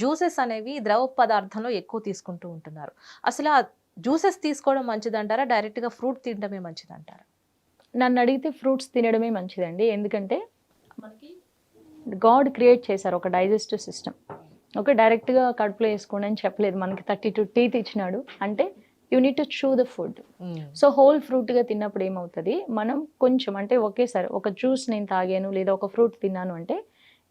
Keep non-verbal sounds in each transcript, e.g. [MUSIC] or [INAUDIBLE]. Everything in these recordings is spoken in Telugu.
జ్యూసెస్ అనేవి ద్రవ పదార్థంలో ఎక్కువ తీసుకుంటూ ఉంటున్నారు. అసలు ఆ జ్యూసెస్ తీసుకోవడం మంచిదంటారా? డైరెక్ట్గా ఫ్రూట్ తినడమే మంచిదంటారా? నన్ను అడిగితే ఫ్రూట్స్ తినడమే మంచిదండి. ఎందుకంటే మనకి గాడ్ క్రియేట్ చేశారు ఒక డైజెస్టివ్ సిస్టమ్. ఓకే డైరెక్ట్గా కడుపులో వేసుకోండి అని చెప్పలేదు. మనకి థర్టీ టూ టీత్ ఇచ్చినాడు అంటే you need to chew the food. So whole ఫ్రూట్గా తిన్నప్పుడు ఏమవుతుంది? మనం కొంచెం అంటే ఒకేసారి ఒక జ్యూస్ నేను తాగాను లేదా ఒక ఫ్రూట్ తిన్నాను అంటే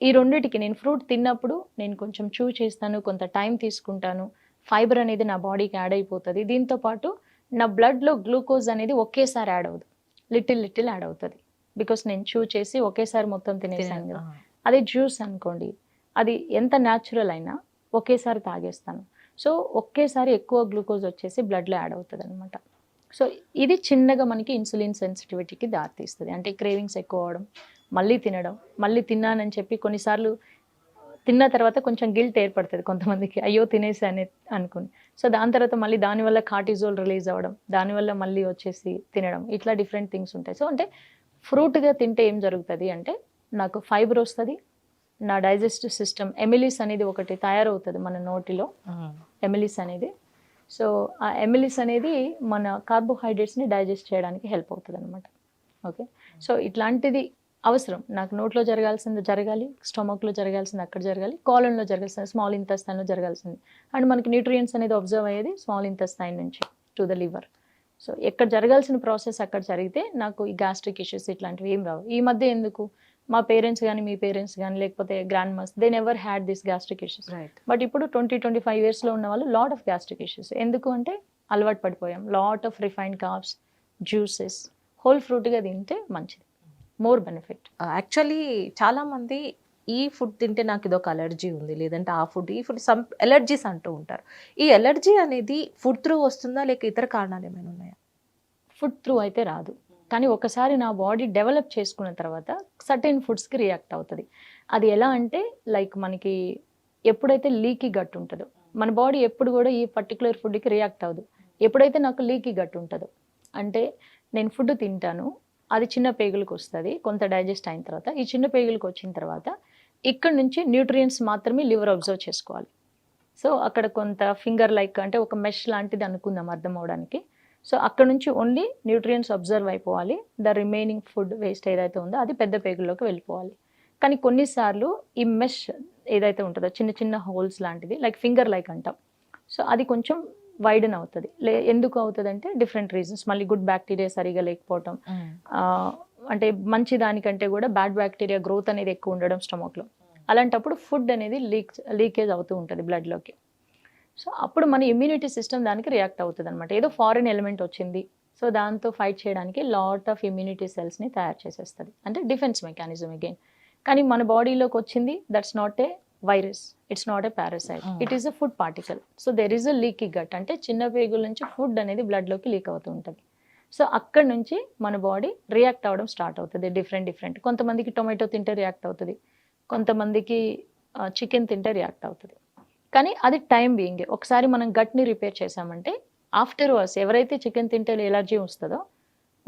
ఈ రెండిటికి నేను ఫ్రూట్ తిన్నప్పుడు నేను కొంచెం చూ చేస్తాను కొంత టైం తీసుకుంటాను. ఫైబర్ అనేది నా బాడీకి యాడ్ అయిపోతుంది. దీంతో పాటు నా బ్లడ్లో గ్లూకోజ్ అనేది ఒకేసారి యాడ్ అవ్వదు. లిటిల్ లిటిల్ యాడ్ అవుతుంది. బికాస్ నేను చూ చేసి ఒకేసారి మొత్తం తినేసాను కదా. అదే జ్యూస్ అనుకోండి. అది ఎంత న్యాచురల్ అయినా ఒకేసారి తాగేస్తాను. సో ఒకేసారి ఎక్కువ గ్లూకోజ్ వచ్చేసి బ్లడ్లో యాడ్ అవుతుంది అనమాట సో ఇది చిన్నగా మనకి ఇన్సులిన్ సెన్సిటివిటీకి దారితీస్తుంది. అంటే క్రేవింగ్స్ ఎక్కువ అవడం మళ్ళీ తినడం మళ్ళీ తిన్నానని చెప్పి కొన్నిసార్లు తిన్న తర్వాత కొంచెం గిల్ట్ ఏర్పడుతుంది కొంతమందికి. అయ్యో తినేసానే అనుకుని. సో దాని తర్వాత మళ్ళీ దానివల్ల కార్టిజోల్ రిలీజ్ అవ్వడం దానివల్ల మళ్ళీ వచ్చేసి తినడం ఇట్లా డిఫరెంట్ థింగ్స్ ఉంటాయి. సో అంటే ఫ్రూట్గా తింటే ఏం జరుగుతుంది అంటే నాకు ఫైబర్ వస్తుంది నా డైజెస్టివ్ సిస్టమ్ ఎమిలిస్ అనేది ఒకటి తయారవుతుంది మన నోటిలో. ఎమిలిస్ అనేది. సో ఆ ఎమిలిస్ అనేది మన కార్బోహైడ్రేట్స్ని డైజెస్ట్ చేయడానికి హెల్ప్ అవుతుంది అనమాట ఓకే? సో ఇట్లాంటిది అవసరం. నాకు నోట్లో జరగాల్సింది జరగాలి స్టొమక్లో జరగాల్సింది అక్కడ జరగాలి కాలంలో జరగాల్సింది స్మాల్ ఇంతస్థాన్లో జరగాల్సింది. అండ్ మనకి న్యూట్రియంట్స్ అనేది అబ్జర్వ్ అయ్యేది స్మాల్ ఇంతస్థాన్ నుంచి టు ద లివర్. సో ఎక్కడ జరగాల్సిన ప్రాసెస్ అక్కడ జరిగితే నాకు ఈ గ్యాస్ట్రిక్ ఇష్యూస్ ఇట్లాంటివి ఏం రావు. ఈ మధ్య ఎందుకు? మా పేరెంట్స్ కానీ మీ పేరెంట్స్ కానీ లేకపోతే grandmas they never had this gastric issues right but ఇప్పుడు ట్వంటీ ట్వంటీ ఫైవ్ ఇయర్స్లో ఉన్న వాళ్ళు లాట్ ఆఫ్ గ్యాస్ట్రిక్ ఇష్యూస్ ఎందుకు అంటే అలవాటు పడిపోయాం. Lot of refined carbs juices whole ఫ్రూట్గా తింటే మంచిది. మోర్ బెనిఫిట్ యాక్చువల్లీ చాలా మంది ఈ ఫుడ్ తింటే నాకు ఇదొక అలర్జీ ఉంది. లేదంటే ఆ ఫుడ్ ఈ ఫుడ్ సమ్ ఎలర్జీస్ అంటూ ఉంటారు. ఈ ఎలర్జీ అనేది ఫుడ్ త్రూ వస్తుందా లేక ఇతర కారణాలు ఏమైనా ఉన్నాయా? ఫుడ్ త్రూ అయితే రాదు. కానీ ఒకసారి నా బాడీ డెవలప్ చేసుకున్న తర్వాత సర్టెన్ ఫుడ్స్కి రియాక్ట్ అవుతుంది. అది ఎలా అంటే లైక్ మనకి ఎప్పుడైతే లీకీ గట్ ఉంటుందో మన బాడీ ఎప్పుడు కూడా ఈ పర్టికులర్ ఫుడ్కి రియాక్ట్ అవ్వదు. ఎప్పుడైతే నాకు లీకీ గట్ ఉంటుందో అంటే నేను ఫుడ్ తింటాను అది చిన్న పేగులకు వస్తుంది కొంత డైజెస్ట్ అయిన తర్వాత. ఈ చిన్న పేగులకు వచ్చిన తర్వాత ఇక్కడ నుంచి న్యూట్రియంట్స్ మాత్రమే లివర్ అబ్జర్వ్ చేసుకోవాలి. సో అక్కడ కొంత ఫింగర్ లైక్ అంటే ఒక మెష్ లాంటిది అనుకుందాం అర్థం అవడానికి. సో అక్కడ నుంచి ఓన్లీ న్యూట్రియంట్స్ అబ్జర్వ్ అయిపోవాలి. ద రిమైనింగ్ ఫుడ్ వేస్ట్ ఏదైతే ఉందో అది పెద్ద పేగుల్లోకి వెళ్ళిపోవాలి. కానీ కొన్నిసార్లు ఈ మెష్ ఏదైతే ఉంటుందో చిన్న చిన్న హోల్స్ లాంటిది లైక్ ఫింగర్ లైక్ అంటాం. సో అది కొంచెం వైడన్ అవుతుంది. లే ఎందుకు అవుతుంది అంటే డిఫరెంట్ రీజన్స్ మళ్ళీ గుడ్ బ్యాక్టీరియా సరిగా లేకపోవటం. అంటే మంచి దానికంటే కూడా బ్యాడ్ బ్యాక్టీరియా గ్రోత్ అనేది ఎక్కువ ఉండడం స్టమక్లో అలాంటప్పుడు ఫుడ్ అనేది లీక్ లీకేజ్ అవుతూ ఉంటుంది బ్లడ్లోకి సో అప్పుడు మన ఇమ్యూనిటీ సిస్టమ్ దానికి రియాక్ట్ అవుతుంది అనమాట ఏదో ఫారిన్ ఎలిమెంట్ వచ్చింది. సో దాంతో ఫైట్ చేయడానికి లాట్ ఆఫ్ ఇమ్యూనిటీ సెల్స్ని తయారు చేసేస్తుంది. అంటే డిఫెన్స్ మెకానిజం అగైన్ కానీ మన బాడీలోకి వచ్చింది that's not a virus. It's not a parasite. It is a food particle so there is a leaky gut అంటే చిన్న పేగుల నుంచి ఫుడ్ అనేది బ్లడ్లోకి లీక్ అవుతూ ఉంటుంది. సో అక్కడ నుంచి మన బాడీ రియాక్ట్ అవ్వడం స్టార్ట్ అవుతుంది. డిఫరెంట్ డిఫరెంట్ కొంతమందికి టొమాటో తింటే రియాక్ట్ అవుతుంది. కొంతమందికి చికెన్ తింటే రియాక్ట్ అవుతుంది. కానీ అది టైం బీయింగ్ ఒకసారి మనం గట్ని రిపేర్ చేసామంటే ఆఫ్టర్ వర్స్ ఎవరైతే చికెన్ తింటే ఎలర్జీ వస్తుందో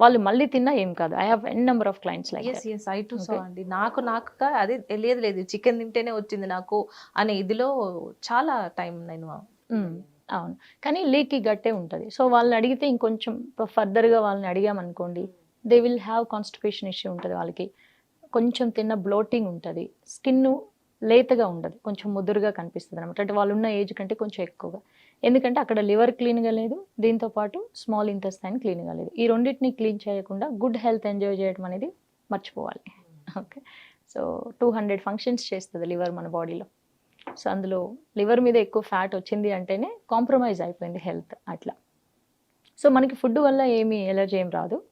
వాళ్ళు మళ్ళీ తిన్నా ఏం కాదు. I have n number of clients like S S I to so. అండి. నాకు నాకు అదే లేదు లేదు. చికెన్ తింటేనే వచ్చింది నాకు అనే ఇదిలో చాలా టైం నేను అవును. కానీ లీకీ గట్టే ఉంటుంది. సో వాళ్ళని అడిగితే ఇంకొంచెం ఫర్దర్గా వాళ్ళని అడిగామనుకోండి they will have constipation issue ఉంటుంది వాళ్ళకి. కొంచెం తిన్న బ్లోటింగ్ ఉంటుంది. స్కిన్ లేతగా ఉండదు. కొంచెం ముదురుగా కనిపిస్తుంది అనమాట అంటే వాళ్ళు ఉన్న ఏజ్ కంటే కొంచెం ఎక్కువగా. ఎందుకంటే అక్కడ లివర్ క్లీన్గా లేదు. దీంతో పాటు స్మాల్ ఇంటెస్టైన్ క్లీన్గా లేదు. ఈ రెండింటిని క్లీన్ చేయకుండా గుడ్ హెల్త్ ఎంజాయ్ చేయడం అనేది మర్చిపోవాలి. Okay. So two hundred functions చేస్తుంది లివర్ మన బాడీలో. సో అందులో లివర్ మీద ఎక్కువ ఫ్యాట్ వచ్చింది అంటేనే కాంప్రమైజ్ అయిపోయింది హెల్త్ అట్లా. సో మనకి ఫుడ్ వల్ల ఏమీ ఎలర్జీ ఏం రాదు.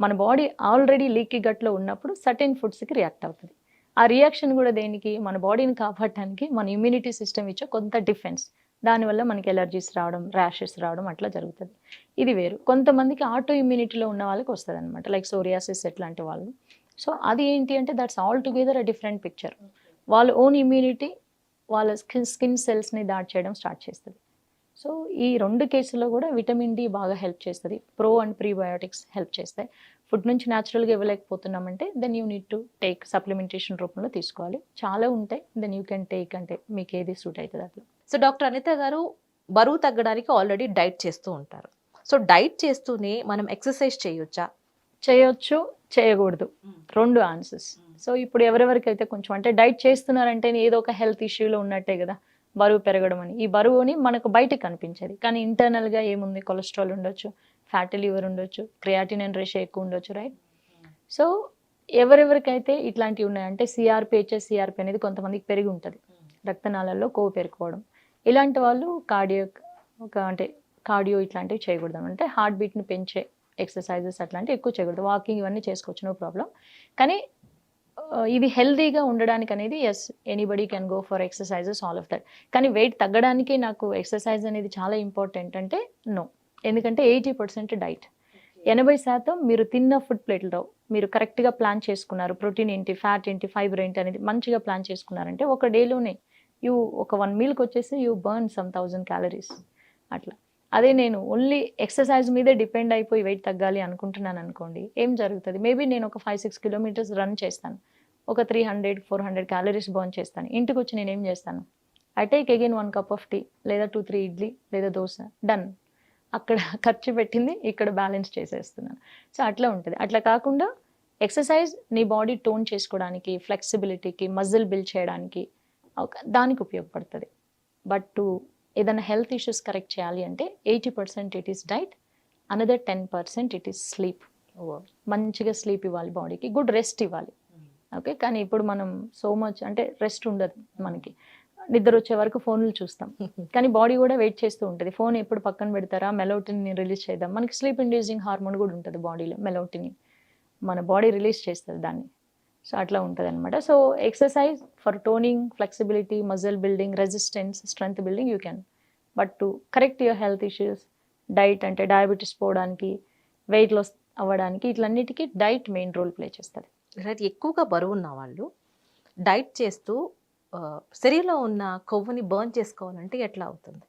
మన బాడీ ఆల్రెడీ లీకీ గట్లో ఉన్నప్పుడు సర్టెన్ ఫుడ్స్కి రియాక్ట్ అవుతుంది. ఆ రియాక్షన్ కూడా దేనికి? మన బాడీని కాపాడటానికి మన ఇమ్యూనిటీ సిస్టమ్ ఇచ్చే కొంత డిఫెన్స్. దానివల్ల మనకి ఎలర్జీస్ రావడం ర్యాషెస్ రావడం అట్లా జరుగుతుంది. ఇది వేరు. కొంతమందికి ఆటో ఇమ్యూనిటీలో ఉన్న వాళ్ళకి వస్తుంది అనమాట లైక్ సోరియాసిస్ ఎట్లాంటి వాళ్ళు. సో అది ఏంటి అంటే that's all together a different picture వాళ్ళ ఓన్ ఇమ్యూనిటీ వాళ్ళ స్కిన్ స్కిన్ సెల్స్ని దాడి చేయడం స్టార్ట్ చేస్తుంది. సో ఈ రెండు కేసుల్లో కూడా విటమిన్ డి బాగా హెల్ప్ చేస్తుంది. ప్రో అండ్ ప్రీబయోటిక్స్ హెల్ప్ చేస్తాయి. ఫుడ్ నుంచి న్యాచురల్గా ఇవ్వలేకపోతున్నామంటే then you need to take supplementation రూపంలో తీసుకోవాలి. చాలా ఉంటాయి. దెన్ యూ కెన్ టేక్ అంటే మీకు ఏది సూట్ అవుతుంది అట్లా. సో డాక్టర్ అనిత గారు బరువు తగ్గడానికి ఆల్రెడీ డైట్ చేస్తూ ఉంటారు. సో డైట్ చేస్తూనే మనం ఎక్సర్సైజ్ చేయొచ్చా? చేయొచ్చు చేయకూడదు. రెండు ఆన్సర్స్. సో ఇప్పుడు ఎవరెవరికైతే కొంచెం అంటే డైట్ చేస్తున్నారంటే ఏదో ఒక హెల్త్ ఇష్యూలో ఉన్నట్టే కదా బరువు పెరగడం అని. ఈ బరువుని మనకు బయటకు కనిపించేది. కానీ ఇంటర్నల్గా ఏముంది? కొలెస్ట్రాల్ ఉండొచ్చు ఫ్యాటీ లివర్ ఉండొచ్చు క్రియాటిన్ అండ్ రేషియో ఎక్కువ ఉండొచ్చు రైట్ సో ఎవరెవరికైతే ఇట్లాంటివి ఉన్నాయంటే సిఆర్పి హెచ్ఎస్ సిఆర్పి అనేది కొంతమందికి పెరిగి ఉంటుంది. రక్తనాళాల్లో కొవ్వు పెరుకోవడం ఇలాంటి వాళ్ళు కార్డియో ఒక అంటే కార్డియో ఇట్లాంటివి చేయకూడదు. అంటే హార్ట్ బీట్ని పెంచే ఎక్సర్సైజెస్ అట్లాంటివి ఎక్కువ చేయకూడదు. వాకింగ్ ఇవన్నీ చేసుకోవచ్చు నో ప్రాబ్లం కానీ ఇది హెల్దీగా ఉండడానికి అనేది yes anybody can go for exercises all of that కానీ వెయిట్ తగ్గడానికి నాకు ఎక్సర్సైజ్ అనేది చాలా ఇంపార్టెంట్ అంటే నో ఎందుకంటే ఎయిటీ పర్సెంట్ డైట్ ఎనభై శాతం మీరు తిన్న ఫుడ్ ప్లేట్లో మీరు కరెక్ట్గా ప్లాన్ చేసుకున్నారు. ప్రోటీన్ ఏంటి ఫ్యాట్ ఏంటి ఫైబర్ ఏంటి అనేది మంచిగా ప్లాన్ చేసుకున్నారంటే ఒక డేలోనే యూ ఒక వన్ మీల్కి వచ్చేసి you burn some thousand calories. అట్లా. అదే నేను ఓన్లీ ఎక్సర్సైజ్ మీదే డిపెండ్ అయిపోయి వెయిట్ తగ్గాలి అనుకుంటున్నాను అనుకోండి ఏం జరుగుతుంది? మేబీ నేను ఒక ఫైవ్ సిక్స్ కిలోమీటర్స్ రన్ చేస్తాను. ఒక three hundred four hundred calories burn చేస్తాను. ఇంటికి వచ్చి నేను ఏం చేస్తాను? I take again one cup of tea లేదా టూ త్రీ ఇడ్లీ లేదా దోశ. డన్. అక్కడ ఖర్చు పెట్టింది ఇక్కడ బ్యాలెన్స్ చేసేస్తున్నాను. సో అట్లా ఉంటుంది. అట్లా కాకుండా ఎక్సర్సైజ్ నీ బాడీ టోన్ చేసుకోవడానికి ఫ్లెక్సిబిలిటీకి మజిల్ బిల్డ్ చేయడానికి దానికి ఉపయోగపడుతుంది. బట్ టు ఏదైనా హెల్త్ ఇష్యూస్ కరెక్ట్ చేయాలి అంటే eighty percent it is diet another ten percent it is sleep మంచిగా స్లీప్ ఇవ్వాలి బాడీకి గుడ్ రెస్ట్ ఇవ్వాలి. ఓకే కానీ ఇప్పుడు మనం సో మచ్ అంటే రెస్ట్ ఉండదు మనకి. నిద్ర వచ్చే వరకు ఫోన్లు చూస్తాం. [LAUGHS] కానీ బాడీ కూడా వెయిట్ చేస్తూ ఉంటుంది. ఫోన్ ఎప్పుడు పక్కన పెడతారా? మెలోటిని రిలీజ్ చేద్దాం. మనకి స్లీప్ ఇండ్యూసింగ్ హార్మోన్ కూడా ఉంటుంది బాడీలో మెలోటిని మన బాడీ రిలీజ్ చేస్తుంది దాన్ని. సో అట్లా ఉంటుంది అనమాట so exercise for toning flexibility muscle building resistance strength building you can but to correct your health issues diet అంటే డయాబెటీస్ పోవడానికి వెయిట్ లాస్ అవ్వడానికి ఇట్లన్నిటికీ డైట్ మెయిన్ రోల్ ప్లే చేస్తుంది. రైట్ ఎక్కువగా బరువు ఉన్న వాళ్ళు డైట్ చేస్తూ శరీరంలో ఉన్న కొవ్వుని బర్న్ చేసుకోవాలంటే ఎట్లా అవుతుంది?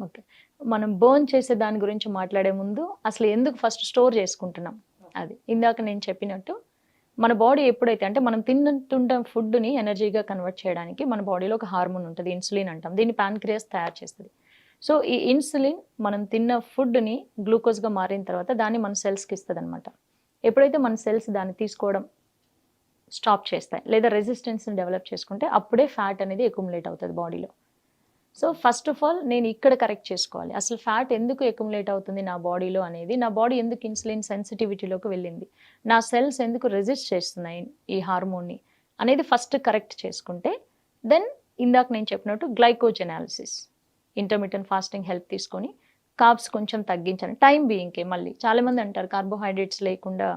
ఓకే. మనం బర్న్ చేసే దాని గురించి మాట్లాడే ముందు అసలు ఎందుకు ఫస్ట్ స్టోర్ చేసుకుంటున్నాం? అది ఇందాక నేను చెప్పినట్టు మన బాడీ ఎప్పుడైతే అంటే మనం తింటుంటే ఫుడ్ని ఎనర్జీగా కన్వర్ట్ చేయడానికి మన బాడీలో ఒక హార్మోన్ ఉంటుంది ఇన్సులిన్ అంటాం. దీన్ని ప్యాన్క్రియాస్ తయారు చేస్తుంది. సో ఈ ఇన్సులిన్ మనం తిన్న ఫుడ్ని గ్లూకోజ్గా మారిన తర్వాత దాన్ని మన సెల్స్కి ఇస్తుంది అనమాట ఎప్పుడైతే మన సెల్స్ దాన్ని తీసుకోవడం స్టాప్ చేస్తాయి లేదా రెసిస్టెన్స్ని డెవలప్ చేసుకుంటే అప్పుడే ఫ్యాట్ అనేది ఎక్యుములేట్ అవుతుంది బాడీలో సో ఫస్ట్ ఆఫ్ ఆల్ నేను ఇక్కడ కరెక్ట్ చేసుకోవాలి. అసలు ఫ్యాట్ ఎందుకు ఎక్యుములేట్ అవుతుంది నా బాడీలో అనేది నా బాడీ ఎందుకు ఇన్సులిన్ సెన్సిటివిటీలోకి వెళ్ళింది నా సెల్స్ ఎందుకు రెసిస్ట్ చేస్తున్నాయి ఈ హార్మోన్ని అనేది ఫస్ట్ కరెక్ట్ చేసుకుంటే దెన్ ఇందాక నేను చెప్పినట్టు గ్లైకోజెనాలిసిస్ ఇంటర్మీడియట్ ఫాస్టింగ్ హెల్ప్ తీసుకొని కార్బ్స్ కొంచెం తగ్గించాలి. టైం బీయింగ్కే మళ్ళీ. చాలామంది అంటారు కార్బోహైడ్రేట్స్ లేకుండా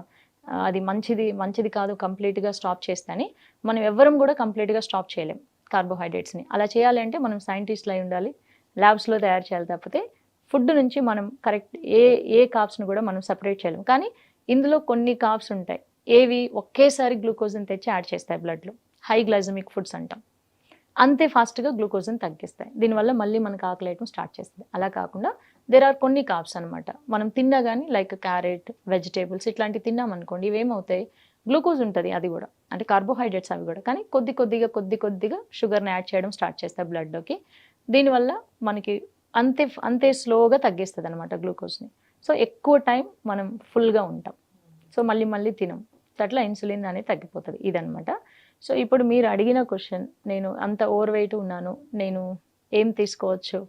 అది మంచిది మంచిది కాదు కంప్లీట్గా స్టాప్ చేస్తే అని. మనం ఎవ్వరం కూడా కంప్లీట్గా స్టాప్ చేయలేం. కార్బోహైడ్రేట్స్ని అలా చేయాలంటే మనం సైంటిస్ట్లు అయి ఉండాలి. ల్యాబ్స్లో తయారు చేయాలి తప్పితే ఫుడ్ నుంచి మనం కరెక్ట్ ఏ ఏ కాప్స్ని కూడా మనం సపరేట్ చేయలేం కానీ ఇందులో కొన్ని కాప్స్ ఉంటాయి. ఏవి ఒకేసారి గ్లూకోజ్ని తెచ్చి యాడ్ చేస్తాయి బ్లడ్లో హై గ్లైజమిక్ ఫుడ్స్ అంటాం. అంతే ఫాస్ట్గా గ్లూకోజ్ని తగ్గిస్తాయి. దీనివల్ల మళ్ళీ మనకు ఆకలేయటం స్టార్ట్ చేస్తుంది. అలా కాకుండా దేర్ ఆర్ కొన్ని కాప్స్ అనమాట మనం తిన్నా కానీ లైక్ క్యారెట్ వెజిటేబుల్స్ ఇట్లాంటివి తిన్నామనుకోండి ఇవేమవుతాయి? గ్లూకోజ్ ఉంటుంది అది కూడా. అంటే కార్బోహైడ్రేట్స్ అవి కూడా. కానీ కొద్ది కొద్దిగా కొద్ది కొద్దిగా షుగర్ని యాడ్ చేయడం స్టార్ట్ చేస్తాయి బ్లడ్లోకి. దీనివల్ల మనకి అంతే అంతే స్లోగా తగ్గిస్తుంది అనమాట గ్లూకోజ్ని. సో ఎక్కువ టైం మనం ఫుల్గా ఉంటాం. సో మళ్ళీ మళ్ళీ తినం. అట్లా ఇన్సులిన్ అనేది తగ్గిపోతుంది ఇదనమాట సో ఇప్పుడు మీరు అడిగిన క్వశ్చన్ నేను అంత ఓవర్ వెయిట్ ఉన్నాను నేను ఏం తీసుకోవచ్చు.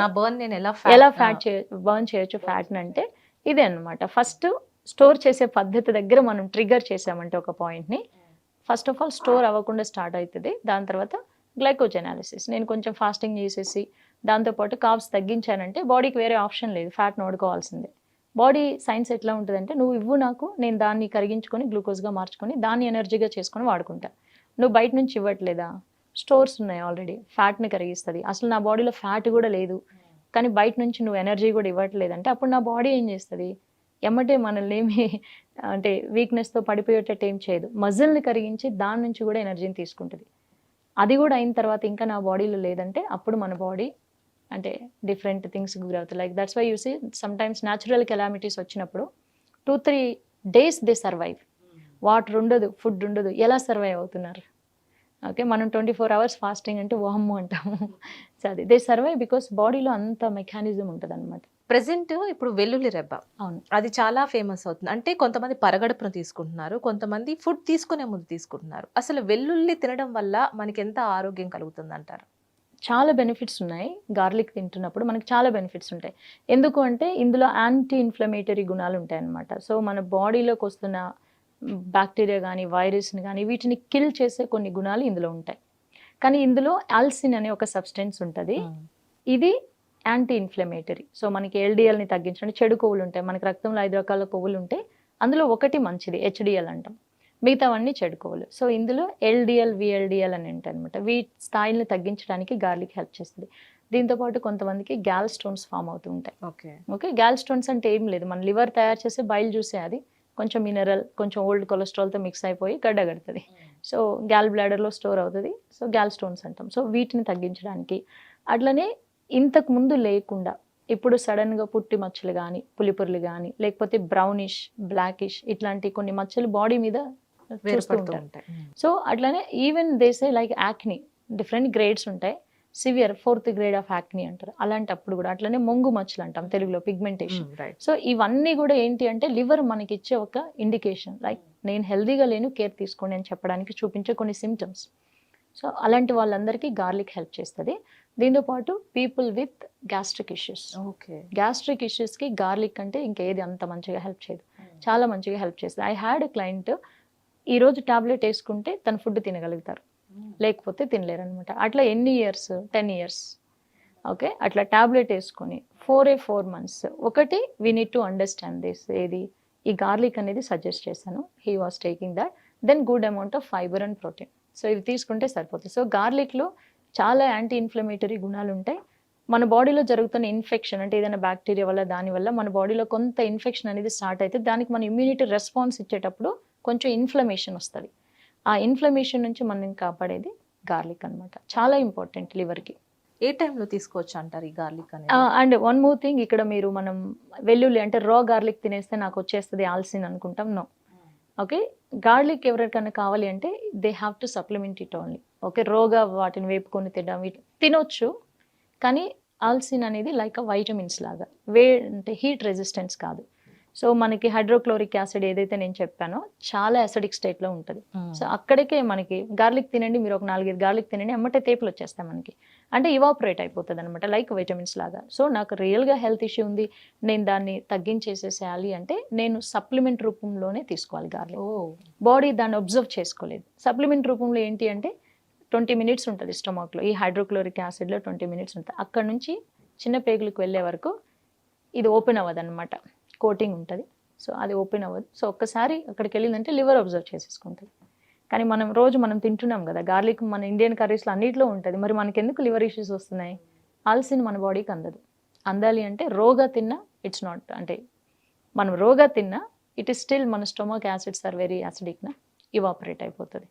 నా బర్న్ నేను ఎలా ఎలా ఫ్యాట్ చే బర్న్ చేయొచ్చు ఫ్యాట్ అంటే ఇదే అనమాట ఫస్ట్ స్టోర్ చేసే పద్ధతి దగ్గర మనం ట్రిగర్ చేసామంటే ఒక పాయింట్ని. ఫస్ట్ ఆఫ్ ఆల్ స్టోర్ అవ్వకుండా స్టార్ట్ అవుతుంది. దాని తర్వాత గ్లైకోజెనాలిసిస్ నేను కొంచెం ఫాస్టింగ్ చేసేసి దాంతోపాటు కాబ్స్ తగ్గించానంటే బాడీకి వేరే ఆప్షన్ లేదు. ఫ్యాట్ని వాడుకోవాల్సిందే. బాడీ సైన్స్ ఎట్లా ఉంటుందంటే నువ్వు ఇవ్వు నాకు నేను దాన్ని కరిగించుకొని గ్లూకోజ్గా మార్చుకొని దాన్ని ఎనర్జీగా చేసుకొని వాడుకుంటా. నువ్వు బయట నుంచి ఇవ్వట్లేదా? స్టోర్స్ ఉన్నాయి ఆల్రెడీ. ఫ్యాట్ని కరిగిస్తుంది. అసలు నా బాడీలో ఫ్యాట్ కూడా లేదు. కానీ బయట నుంచి నువ్వు ఎనర్జీ కూడా ఇవ్వట్లేదంటే అప్పుడు నా బాడీ ఏం చేస్తుంది? ఎమ్మటే మనల్ని ఏమి అంటే వీక్నెస్తో పడిపోయేటట్టు ఏం చేయదు. మజిల్ని కరిగించి దాని నుంచి కూడా ఎనర్జీని తీసుకుంటుంది. అది కూడా అయిన తర్వాత ఇంకా నా బాడీలో లేదంటే అప్పుడు మన బాడీ అంటే డిఫరెంట్ థింగ్స్ గురవుతాయి. Like that's why you see sometimes natural calamities వచ్చినప్పుడు two three days they survive water ఉండదు ఫుడ్ ఉండదు. ఎలా సర్వైవ్ అవుతున్నారు? ఓకే మనం ట్వంటీ ఫోర్ అవర్స్ ఫాస్టింగ్ అంటే ఓహమ్ము అంటాము. సో అది దే సర్వైవ్ బికాస్ బాడీలో అంత మెకానిజం ఉంటుంది అనమాట ప్రెసెంట్ ఇప్పుడు వెల్లుల్లి రెబ్బ. అవును. అది చాలా ఫేమస్ అవుతుంది. అంటే కొంతమంది పరగడుపును తీసుకుంటున్నారు కొంతమంది ఫుడ్ తీసుకునే ముందు తీసుకుంటున్నారు. అసలు వెల్లుల్లి తినడం వల్ల మనకి ఎంత ఆరోగ్యం కలుగుతుంది అంటారు చాలా బెనిఫిట్స్ ఉన్నాయి. గార్లిక్ తింటున్నప్పుడు మనకి చాలా బెనిఫిట్స్ ఉంటాయి. ఎందుకు అంటే ఇందులో యాంటీ ఇన్ఫ్లమేటరీ గుణాలు ఉంటాయి అన్నమాట సో మన బాడీలోకి వస్తున్న బ్యాక్టీరియా కానీ వైరస్ని కానీ వీటిని కిల్ చేసే కొన్ని గుణాలు ఇందులో ఉంటాయి. కానీ ఇందులో ఆల్సిన్ అనే ఒక సబ్స్టెన్స్ ఉంటుంది. ఇది యాంటీ ఇన్ఫ్లమేటరీ సో మనకి ఎల్డిఎల్ని తగ్గించడానికి చెడు కొవ్వులు ఉంటాయి. మనకి రక్తంలో ఐదు రకాల కొవ్వులు ఉంటాయి అందులో ఒకటి మంచిది హెచ్డిఎల్ అంటాం. మిగతావన్నీ చెడు కొవ్వులు. సో ఇందులో ఎల్డిఎల్ విఎల్డిఎల్ అని ఉంటాయి అనమాట వీటి స్థాయిని తగ్గించడానికి గార్లిక్ హెల్ప్ చేస్తుంది. దీంతోపాటు కొంతమందికి గ్యాల్ స్టోన్స్ ఫామ్ అవుతూ ఉంటాయి. ఓకే. ఓకే? గ్యాల్ స్టోన్స్ అంటే ఏం లేదు. మన లివర్ తయారు చేసే బయలు చూసే అది. కొంచెం మినరల్ కొంచెం ఓల్డ్ కొలెస్ట్రాల్తో మిక్స్ అయిపోయి గడ్డ కడుతుంది. సో గ్యాల్ బ్లాడర్లో స్టోర్ అవుతుంది. సో గ్యాల్ స్టోన్స్ అంటాం. సో వీటిని తగ్గించడానికి అట్లనే ఇంతకు ముందు లేకుండా ఇప్పుడు సడన్గా పుట్టి మచ్చలు కానీ పులిపురులు కానీ లేకపోతే బ్రౌనిష్ బ్లాకిష్ ఇట్లాంటి కొన్ని మచ్చలు బాడీ మీద చూస్తూ ఉంటారు. ఉంటాయి. సో అట్లానే even these like acne different grades ఉంటాయి. Severe fourth grade of acne అంటారు. అలాంటప్పుడు కూడా అట్లనే మొంగు మచ్చలు అంటాం తెలుగులో పిగ్మెంటేషన్ రైట్ సో ఇవన్నీ కూడా ఏంటి అంటే లివర్ మనకి ఇచ్చే ఒక ఇండికేషన్ లైక్ నేను హెల్దీగా లేను కేర్ తీసుకోండి అని చెప్పడానికి చూపించే కొన్ని సిమ్టమ్స్ సో అలాంటి వాళ్ళందరికీ గార్లిక్ హెల్ప్ చేస్తుంది. దీంతో పాటు people with gastric issues okay. Gastric ఇష్యూస్కి garlic అంటే ఇంకేది అంత మంచిగా హెల్ప్ చేయదు. చాలా మంచిగా హెల్ప్ చేస్తుంది. ఐ హ్యాడ్ క్లయింట్ ఈరోజు టాబ్లెట్ వేసుకుంటే తన ఫుడ్ తినగలుగుతారు. లేకపోతే తినలేరు అనమాట అట్లా ఎన్ని ఇయర్స్? Ten years. ఓకే? అట్లా టాబ్లెట్ వేసుకొని ఫోర్ ఏ ఫోర్ మంత్స్. ఒకటి we need to understand this ఏది? ఈ గార్లిక్ అనేది సజెస్ట్ చేశాను. He was taking that then good amount of fibre and protein so ఇవి తీసుకుంటే సరిపోతుంది. సో గార్లిక్లో చాలా యాంటీ ఇన్ఫ్లమేటరీ గుణాలు ఉంటాయి. మన బాడీలో జరుగుతున్న ఇన్ఫెక్షన్ అంటే ఏదైనా బ్యాక్టీరియా వల్ల దానివల్ల మన బాడీలో కొంత ఇన్ఫెక్షన్ అనేది స్టార్ట్ అయితే దానికి మన ఇమ్యూనిటీ రెస్పాన్స్ ఇచ్చేటప్పుడు కొంచెం ఇన్ఫ్లమేషన్ వస్తుంది. ఆ ఇన్ఫ్లమేషన్ నుంచి మనం కాపాడేది గార్లిక్ అన్నమాట. చాలా ఇంపార్టెంట్ లివర్కి ఏ టైంలో తీసుకోవచ్చు అంటారు ఈ గార్లిక్ అనేది? అండ్ వన్ మోర్ థింగ్ ఇక్కడ మీరు మనం వెల్లుల్లి అంటే రా గార్లిక్ తినేస్తే నాకు వచ్చేస్తుంది ఆల్సిన్ అనుకుంటాం నో ఓకే గార్లిక్ ఎవరికైనా కావాలి అంటే they have to supplement it only okay రోగా వాటిని వేపుకొని తినడం తినొచ్చు కానీ ఆల్సిన్ అనేది లైక్ వైటమిన్స్ లాగా. వే అంటే హీట్ రెసిస్టెన్స్ కాదు. సో మనకి హైడ్రోక్లోరిక్ యాసిడ్ ఏదైతే నేను చెప్పానో చాలా అసిడిక్ స్టేట్లో ఉంటుంది. సో అక్కడికే మనకి గార్లిక్ తినండి మీరు ఒక నాలుగైదు గార్లిక్ తినండి అమ్మటే తేపులు వచ్చేస్తాయి మనకి. అంటే ఇవాపరేట్ అయిపోతుంది అనమాట లైక్ వైటమిన్స్ లాగా. సో నాకు రియల్గా హెల్త్ ఇష్యూ ఉంది నేను దాన్ని తగ్గించేసేసేయాలి అంటే నేను సప్లిమెంట్ రూపంలోనే తీసుకోవాలి గార్లిక్. ఓ. బాడీ దాన్ని అబ్జర్వ్ చేసుకోలేదు. సప్లిమెంట్ రూపంలో ఏంటి అంటే ట్వంటీ మినిట్స్ ఉంటుంది స్టొమాక్లో ఈ హైడ్రోక్లోరిక్ యాసిడ్లో ట్వంటీ మినిట్స్ ఉంటుంది. అక్కడ నుంచి చిన్న పేగులకు వెళ్ళే వరకు ఇది ఓపెన్ అవ్వదు అనమాట కోటింగ్ ఉంటుంది. సో అది ఓపెన్ అవ్వదు. సో ఒక్కసారి అక్కడికి వెళ్ళిందంటే లివర్ అబ్జర్వ్ చేసేసుకుంటుంది. కానీ మనం రోజు మనం తింటున్నాం కదా గార్లిక్ మన ఇండియన్ కర్రీస్లో అన్నింటిలో ఉంటుంది. మరి మనకి ఎందుకు లివర్ ఇష్యూస్ వస్తున్నాయి? ఆల్సిన్ మన బాడీకి అందదు. అందాలి అంటే రోగా తిన్నా ఇట్స్ నాట్ అంటే మనం రోగా తిన్నా ఇట్ ఇస్ స్టిల్ మన స్టొమక్ యాసిడ్స్ ఆర్ వెరీ యాసిడిక్నా ఇవాపరేట్ అయిపోతుంది.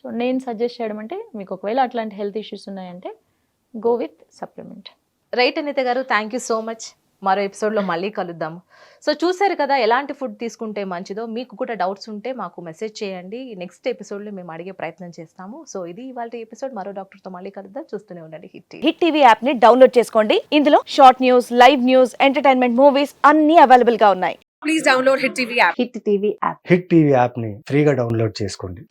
సో నేను సజెస్ట్ చేయడం అంటే మీకు ఒకవేళ అట్లాంటి హెల్త్ ఇష్యూస్ ఉన్నాయంటే go with supplement. Right Anita గారు థ్యాంక్ యూ సో మచ్. మరో ఎపిసోడ్లో మళ్ళీ కలుద్దాం. సో చూసారు కదా ఎలాంటి ఫుడ్ తీసుకుంటే మంచిదో? మీకు కూడా డౌట్స్ ఉంటే మాకు మెసేజ్ చేయండి. నెక్స్ట్ ఎపిసోడ్లో మేము అడిగే ప్రయత్నం చేస్తాము. సో ఇది ఇవాళ ఎపిసోడ్ మరో డాక్టర్తో మళ్ళీ కలుద్దాం. చూస్తూనే ఉండండి హిట్ హిట్ టీవీ యాప్ని డౌన్లోడ్ చేసుకోండి. ఇందులో short news live news entertainment movies అన్ని అవైలబుల్గా ఉన్నాయి. Please download Hit TV app. Hit TV app hit TV యాప్ని ఫ్రీగా డౌన్లోడ్ చేసుకోండి.